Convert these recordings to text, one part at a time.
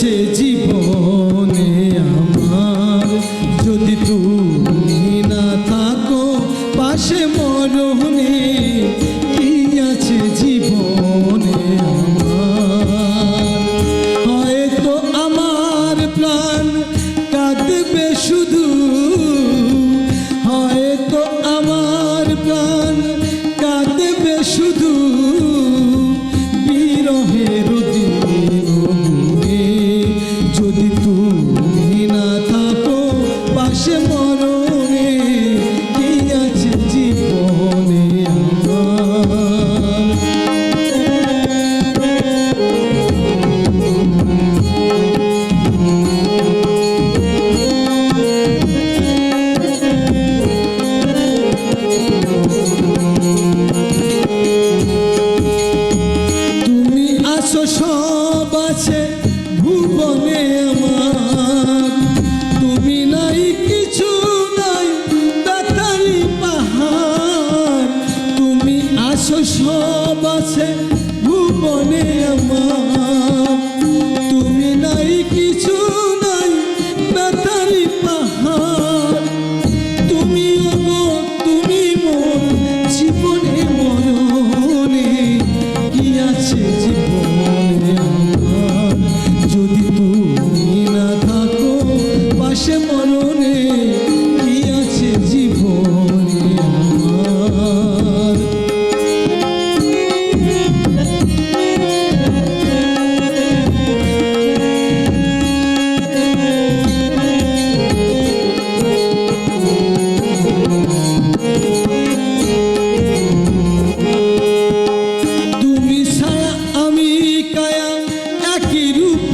cheio de আছে ভুবনে আমার। তুমি নাই, কিছু নাই বেতারি পাহাড়। তুমি আছো তুমি মন, জীবনে মরণে। কি আছে জীবন?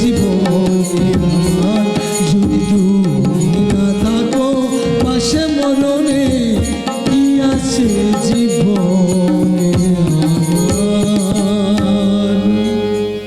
জীবন